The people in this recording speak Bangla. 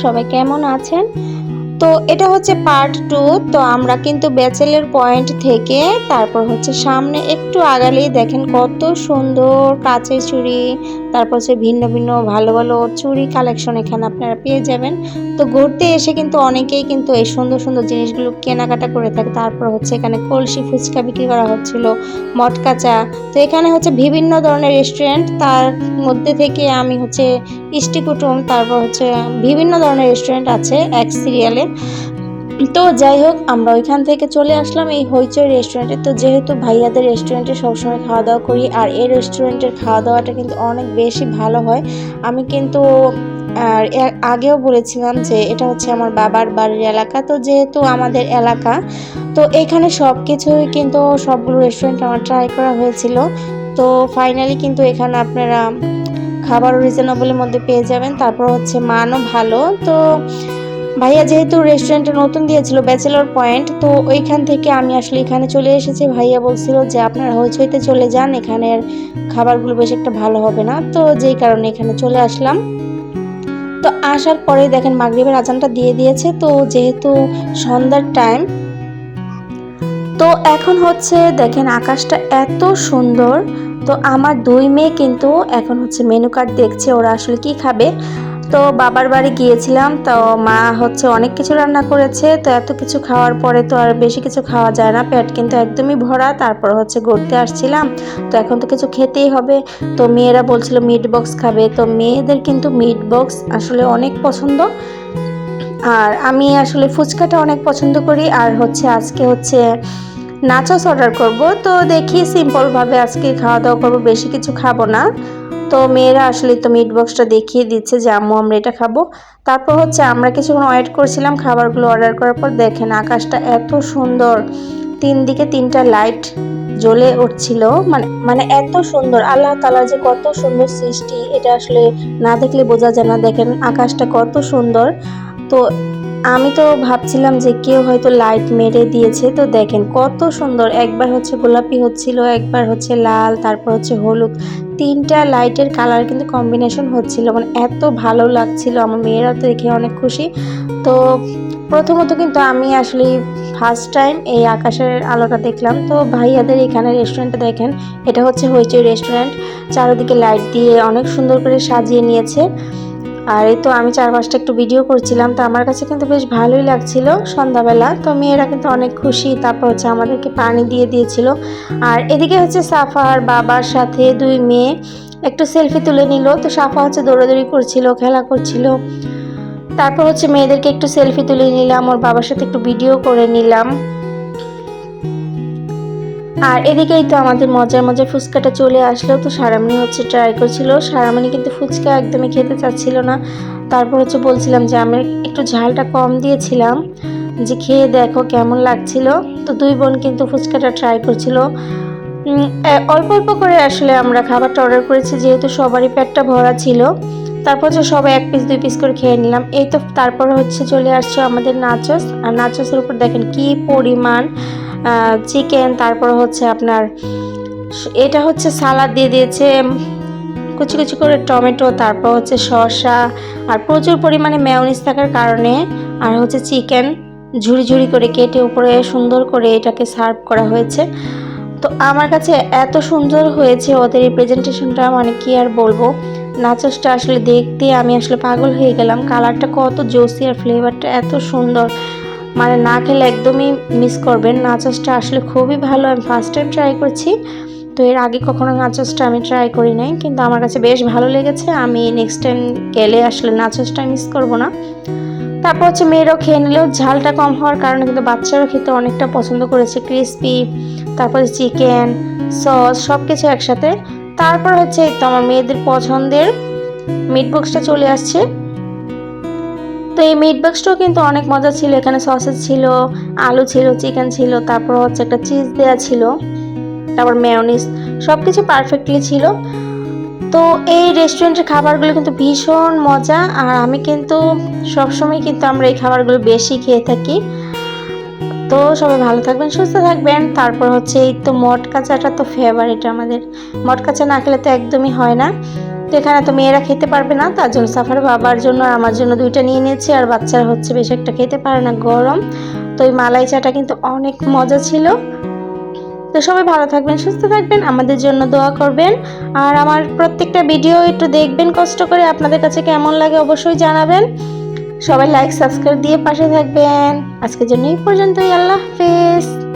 সবাই কেমন আছেন? তো এটা হচ্ছে পার্ট টু তো আমরা কিন্তু ব্যাচেলের পয়েন্ট থেকে তারপর হচ্ছে সামনে একটু আগালেই দেখেন কত সুন্দর কাচের চুড়ি তারপর হচ্ছে ভিন্ন ভিন্ন ভালো ভালো চুড়ি কালেকশন এখানে আপনারা পেয়ে যাবেন। তো ঘুরতে এসে কিন্তু অনেকেই কিন্তু এই সুন্দর সুন্দর জিনিসগুলো কেনাকাটা করে থাকে। তারপর হচ্ছে এখানে কলসি ফুচকা বিক্রি করা হচ্ছিল মটকাচা তো এখানে হচ্ছে বিভিন্ন ধরনের রেস্টুরেন্ট তার মধ্যে থেকে আমি হচ্ছে ইষ্টি কুটুম, তারপর হচ্ছে বিভিন্ন ধরনের রেস্টুরেন্ট আছে এক সিরিয়ালে তো যাই হোক, আমরা ওইখান থেকে চলে আসলাম এই হইচই রেস্টুরেন্টে তো যেহেতু ভাইয়াদের রেস্টুরেন্টে সবসময় খাওয়া দাওয়া করি, আর এই রেস্টুরেন্টের খাওয়া দাওয়াটা কিন্তু অনেক বেশি ভালো হয়। আমি কিন্তু, আর আগেও বলেছিলাম যে এটা হচ্ছে আমার বাবার বাড়ির এলাকা। তো যেহেতু আমাদের এলাকা, তো এখানে সব কিছুই কিন্তু সবগুলো রেস্টুরেন্ট আমার ট্রাই করা হয়েছিল। তো ফাইনালি কিন্তু এখানে আপনারা খাবারও রিজনেবলের মধ্যে পেয়ে যাবেন। তারপর হচ্ছে মানও ভালো। তো ভাইয়া যেহেতু রেস্টুরেন্টে নতুন দিয়েছিল ব্যাচেলর পয়েন্ট তো ওইখান থেকে আমি আসলে এখানে চলে এসেছি। ভাইয়া বলছিল যে আপনারা হইচইতে চলে যান, এখানের খাবারগুলো বেশ একটা ভালো হবে না। তো যেই কারণে এখানে চলে আসলাম। তো আসার পরে দেখেন মাগরিবের আজানটা দিয়ে দিয়েছে, তো যেহেতু সন্ধ্যার টাইম তো এখন হচ্ছে দেখেন আকাশটা এত সুন্দর, তো আমার দুই মেয়ে কিন্তু এখন হচ্ছে মেনু কার্ড দেখছে, ওরা আসলে কি খাবে। তো বাবার বাড়ি গিয়েছিলাম, তো মা হচ্ছে অনেক কিছু রান্না করেছে, তো এত কিছু খাওয়ার পরে তো আর বেশি কিছু খাওয়া যায় না, পেট কিন্তু একদমই ভরা, তারপর হচ্ছে ঘুরতে আসছিলাম, তো এখন তো কিছু খেতেই হবে, তো মেয়েরা বলছিল মিট বক্স খাবে, তো মেয়েদের কিন্তু মিট বক্স আসলে অনেক পছন্দ, আর আমি আসলে ফুচকাটা অনেক পছন্দ করি, আর হচ্ছে আজকে হচ্ছে নাচস অর্ডার করব, তো দেখি সিম্পলভাবে আজকে খাওয়া দাওয়া করব, বেশি কিছু খাব না তো মেয়েরা আসলে তো মিট বক্সটা দেখিয়ে দিচ্ছে যে, আম্মু, আমরা এটা খাব। তারপর হচ্ছে আমরা কিছুক্ষণ ওয়েট করছিলাম, খাবারগুলো অর্ডার করার পর দেখেন আকাশটা এত সুন্দর। তিন দিকে তিনটা লাইট জ্বলে উঠছিল। মানে মানে এত সুন্দর। আল্লাহ তালা যে কত সুন্দর সৃষ্টি, এটা আসলে না দেখলে বোঝা যায় না। দেখেন আকাশটা কত সুন্দর। তো আমি তো ভাবছিলাম যে কেউ হয়তো লাইট মেরে দিয়েছে, তো দেখেন কত সুন্দর। একবার হচ্ছে গোলাপি হচ্ছিল, একবার হচ্ছে লাল, তারপর হচ্ছে হলুদ। তিনটা লাইটের কালার কিন্তু কম্বিনেশন হচ্ছিল মানে এত ভালো লাগছিল, আমার মেয়েরা তো দেখে অনেক খুশি। তো প্রথমত কিন্তু আমি আসলে ফার্স্ট টাইম এই আকাশের আলোটা দেখলাম। তো ভাইয়াদের এখানে রেস্টুরেন্টটা দেখেন, এটা হচ্ছে হইচই রেস্টুরেন্ট চারিদিকে লাইট দিয়ে অনেক সুন্দর করে সাজিয়ে নিয়েছে। আর এই তো আমি চার পাঁচটা একটু ভিডিও করছিলাম, তো আমার কাছে কিন্তু বেশ ভালোই লাগছিল সন্ধ্যাবেলা। তো মেয়েরা কিন্তু অনেক খুশি, তারপর হচ্ছে আমাদেরকে পানি দিয়ে দিয়েছিল। আর এদিকে হচ্ছে সাফার বাবার সাথে দুই মেয়ে একটু সেলফি তুলে নিল। তো সাফা হচ্ছে দৌড়াদৌড়ি করছিল, খেলা করছিল। তারপর হচ্ছে মেয়েদেরকে একটু সেলফি তুলে নিলাম, ওর বাবার সাথে একটু ভিডিও করে নিলাম। আর এদিকেই তো আমাদের মজার মজার ফুচকাটা চলে আসলো। তো সারামণি হচ্ছে ট্রাই করছিল। সারামণি কিন্তু ফুচকা একদমই খেতে চাচ্ছিল না। তারপর হচ্ছে বলছিলাম যে আমি একটু ঝালটা কম দিয়েছিলাম। যে খেয়ে দেখো কেমন লাগছিল। তো দুই বোন কিন্তু ফুচকাটা ট্রাই করছিল। অল্প অল্প করে আসলে আমরা খাবারটা অর্ডার করেছি। যেহেতু সবারই পেটটা ভরা ছিল। তারপর হচ্ছে সবাই এক পিস দুই পিস করে খেয়ে নিলাম। এই তো তারপর হচ্ছে চলে আসছে আমাদের নাচস আর নাচসের উপর দেখেন কি পরিমাণ চিকেন তারপর হচ্ছে আপনার, এটা হচ্ছে সালাদ দিয়ে দিয়েছে কুচি কুচি করে টমেটো, তারপর হচ্ছে শসা, আর প্রচুর পরিমাণে মেয়নিস থাকার কারণে, আর হচ্ছে চিকেন ঝুড়ি ঝুড়ি করে কেটে উপরে সুন্দর করে এটাকে সার্ভ করা হয়েছে। তো আমার কাছে এত সুন্দর হয়েছে ওদের এই প্রেজেন্টেশনটা মানে কি আর বলব? নাচসটা আসলে দেখতে আমি আসলে পাগল হয়ে গেলাম কালারটা কত জোসি আর ফ্লেভারটা এত সুন্দর। মানে না খেলে একদমই মিস করবেন। নাচসটা আসলে খুবই ভালো, আমি ফার্স্ট টাইম ট্রাই করছি। তো এর আগে কখনো নাচসটা আমি ট্রাই করি নাই, কিন্তু আমার কাছে বেশ ভালো লেগেছে। আমি নেক্সট টাইম গেলে আসলে নাচসটা মিস করব না। তারপর হচ্ছে মেয়েরাও খেয়ে নিলেও ঝালটা কম হওয়ার কারণে কিন্তু বাচ্চারাও খেতে অনেকটা পছন্দ করেছে। ক্রিসপি তারপরে চিকেন সস সব কিছু একসাথে। তারপর হচ্ছে তো আমার মেয়েদের পছন্দের মিট বক্সটা চলে আসছে। তো এই মিট বক্সটাও কিন্তু অনেক মজা ছিল। এখানে সসেস ছিল, আলু ছিল চিকেন ছিল, তারপর হচ্ছে একটা চিজ দেওয়া ছিল, তারপর মেয়নিস সব কিছু পারফেক্টলি ছিল। তো এই রেস্টুরেন্টের খাবারগুলো কিন্তু ভীষণ মজা, আর আমি কিন্তু সবসময় কিন্তু আমরা এই খাবারগুলো বেশি খেয়ে থাকি। তো সবাই ভালো থাকবেন, সুস্থ থাকবেন। তারপর হচ্ছে এই তো মট কাঁচাটা তো ফেভারিট আমাদের। মট কাঁচা না খেলে তো একদমই হয় না। তো এখানে তো মেয়েরা খেতে পারবে না, তার জন্য সাফার বাবার জন্য আর আমার জন্য দুইটা নিয়ে নিয়েছি, আর বাচ্চারা হচ্ছে বেশ একটা খেতে পারে না, গরম। তো ওই মালাই চাটা কিন্তু অনেক মজা ছিল। তো সবাই ভালো থাকবেন, সুস্থ থাকবেন, আমাদের জন্য দোয়া করবেন। আর আমার প্রত্যেকটা ভিডিও একটু দেখবেন, কষ্ট করে আপনাদের কাছে কেমন লাগে অবশ্যই জানাবেন। সবাই লাইক সাবস্ক্রাইব দিয়ে পাশে থাকবেন। আজকের জন্য এই পর্যন্তই, আল্লাহ হাফেজ।